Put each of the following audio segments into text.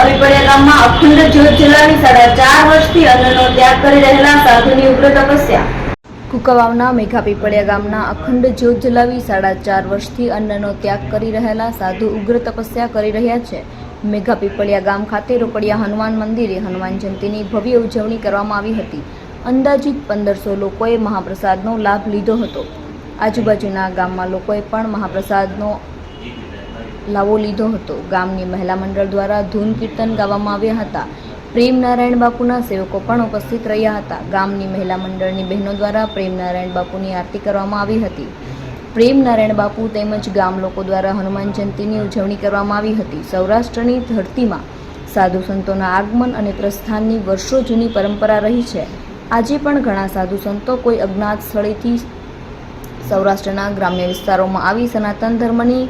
મેઘાપીપળિયા ગામમાં અખંડ જ્યોત જલાવી સાડા ચાર વર્ષથી અન્નનો ત્યાગ કરી રહેલા સાધુની ઉગ્ર તપસ્યા. કુકવાવના મેઘાપીપળિયા ગામના અખંડ જ્યોત જલાવી સાડા ચાર વર્ષથી અન્નનો ત્યાગ કરી રહેલા સાધુ ઉગ્ર તપસ્યા કરી રહ્યા છે. મેઘાપીપળિયા ગામ ખાતે રોકડિયા હનુમાન મંદિરે હનુમાન જયંતીની ભવ્ય ઉજવણી કરવામાં આવી હતી. અંદાજિત પંદરસો લોકોએ મહાપ્રસાદનો લાભ લીધો હતો. આજુબાજુના ગામમાં લોકોએ પણ મહાપ્રસાદનો લાવો લીધો હતો. ગામની મહિલા મંડળ દ્વારા ધૂન કીર્તન ગાવામાં આવ્યા હતા. પ્રેમ નારાયણ બાપુના સેવકો પણ ઉપસ્થિત રહ્યા હતા. ગામની મહિલા મંડળની બહેનો દ્વારા પ્રેમ નારાયણ બાપુની આરતી કરવામાં આવી હતી. પ્રેમ નારાયણ બાપુ તેમજ ગામ લોકો દ્વારા હનુમાન જયંતીની ઉજવણી કરવામાં આવી હતી. સૌરાષ્ટ્રની ધરતીમાં સાધુ સંતોના આગમન અને પ્રસ્થાનની વર્ષો જૂની પરંપરા રહી છે. આજે પણ ઘણા સાધુ સંતો કોઈ અજ્ઞાત સ્થળેથી સૌરાષ્ટ્રના ગ્રામ્ય વિસ્તારોમાં આવી સનાતન ધર્મની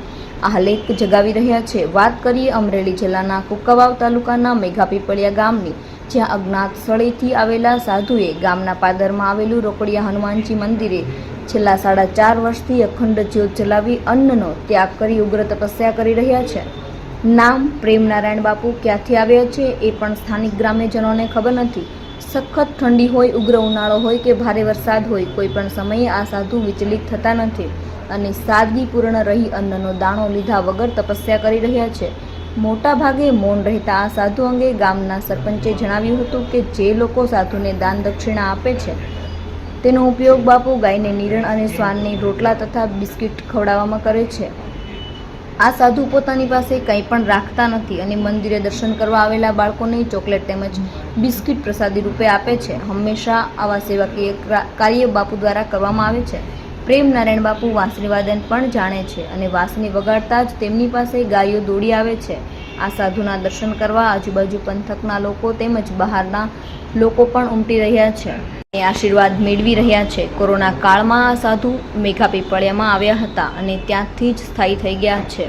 આહલેખ જગાવી રહ્યા છે. વાત કરીએ અમરેલી જિલ્લાના કુકવાવ તાલુકાના મેઘાપીપળિયા ગામની, જ્યાં અજ્ઞાત સ્થળેથી આવેલા સાધુએ ગામના પાદરમાં આવેલું રોકડિયા હનુમાનજી મંદિરે છેલ્લા સાડા ચાર વર્ષથી અખંડ જ્યોત જલાવી અન્નનો ત્યાગ કરી ઉગ્ર તપસ્યા કરી રહ્યા છે. નામ પ્રેમનારાયણ બાપુ ક્યાંથી આવ્યા છે એ પણ સ્થાનિક ગ્રામ્યજનોને ખબર નથી. સખત ઠંડી હોય, ઉગ્ર ઉનાળો હોય કે ભારે વરસાદ હોય કોઈ પણ સમયે આ સાધુ વિચલિત થતા નથી અને સાદગીપૂર્ણ રહી અન્નનો દાણો લીધા વગર તપસ્યા કરી રહ્યા છે. મોટા ભાગે મૌન રહેતા આ સાધુ અંગે ગામના સરપંચે જણાવ્યું હતું કે જે લોકો સાધુને દાન દક્ષિણા આપે છે, તેનો ઉપયોગ બાપુ ગાયને નિરણ અને શ્વાનને રોટલા તથા બિસ્કિટ ખવડાવવામાં કરે છે. આ સાધુ પોતાની પાસે કંઈ પણ રાખતા નથી અને મંદિરે દર્શન કરવા આવેલા બાળકોને ચોકલેટ તેમજ બિસ્કિટ પ્રસાદી રૂપે આપે છે. હંમેશા આવા સેવાકીય કાર્ય બાપુ દ્વારા કરવામાં આવે છે. પ્રેમ નારાયણ બાપુ વાંસળીવાદન પણ જાણે છે અને વાંસની વગાડતા જ તેમની પાસે ગાયો દોડી આવે છે. આ સાધુના દર્શન કરવા આજુબાજુ પંથકના લોકો તેમજ બહારના લોકો પણ ઉમટી રહ્યા છે. આશીર્વાદ મેળવી રહ્યા છે. કોરોના કાળમાં આ સાધુ મેઘાપીપળિયામાં આવ્યા હતા અને ત્યાંથી જ સ્થાયી થઈ ગયા છે.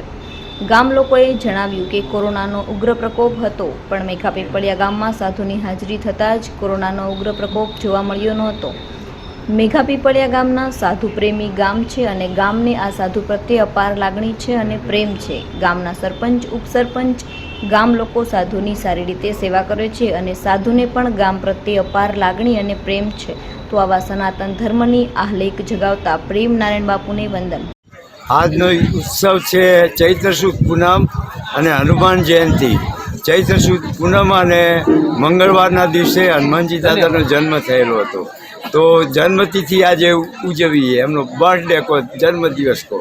ગામ લોકોએ જણાવ્યું કે કોરોનાનો ઉગ્ર પ્રકોપ હતો, પણ મેઘાપીપળિયા ગામમાં સાધુની હાજરી થતાં જ કોરોનાનો ઉગ્ર પ્રકોપ જોવા મળ્યો નહોતો. મેઘાપીપળિયા ગામના સાધુ પ્રેમી ગામ છે અને ગામને આ સાધુ પ્રત્યે અપાર લાગણી છે અને પ્રેમ છે. ગામના સરપંચ, ઉપસરપંચ, ગામ લોકો સાધુની સારી રીતે સેવા કરે છે અને સાધુને પણ ગામ પ્રત્યે અપાર લાગણી અને પ્રેમ છે. તો આવા સનાતન ધર્મની આહલેખ જગાવતા પ્રેમ નારાયણ બાપુને વંદન. આજનો ઉત્સવ છે ચૈત્ર સુદ પૂનમ અને હનુમાન જયંતિ. ચૈત્ર સુદ પૂનમ અને મંગળવારના દિવસે હનુમાનજી દાદાનો જન્મ થયેલો હતો. તો જન્મતિથિ આજે ઉજવીએ, એમનો બર્થડે કહો જન્મદિવસ કહો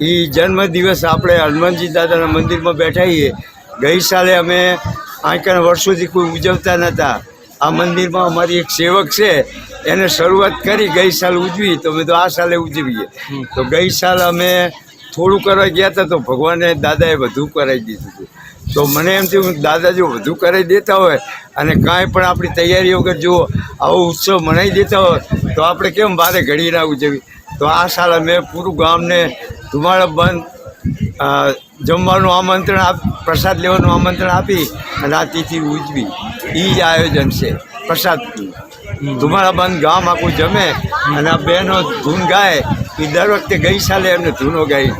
એ જન્મદિવસ આપણે હનુમાનજી દાદાના મંદિરમાં બેઠા છીએ ગઈ સાલે અમે આંકણ વર્ષોથી કોઈ ઉજવતા નહોતા આ મંદિરમાં અમારી એક સેવક છે, એને શરૂઆત કરી ગઈ સાલ ઉજવી, તો અમે તો આ સાલે ઉજવીએ. તો ગઈ સાલ અમે થોડું કરવા ગયા હતા તો ભગવાને દાદાએ વધુ કરાવી દીધું હતું તો મને એમ થયું દાદા જો વધુ કરાવી દેતા હોય અને કાંઈ પણ આપણી તૈયારી વગર જુઓ, આવો ઉત્સવ મનાવી દેતા હોય, તો આપણે કેમ ભારે ઘડી ના ઉજવી તો આ સાલ મેં પૂરું ગામને ધુમાડા બંધ જમવાનું આમંત્રણ આપ, પ્રસાદ લેવાનું આમંત્રણ આપી અને આ તિથિ ઉજવી. એ જ આયોજન છે પ્રસાદનું ધુમાડા બંધ ગામ આખું જમે અને આ બહેનો ધૂન ગાય. એ દર વખતે ગઈ સાલે એમને ધૂનો ગાઈ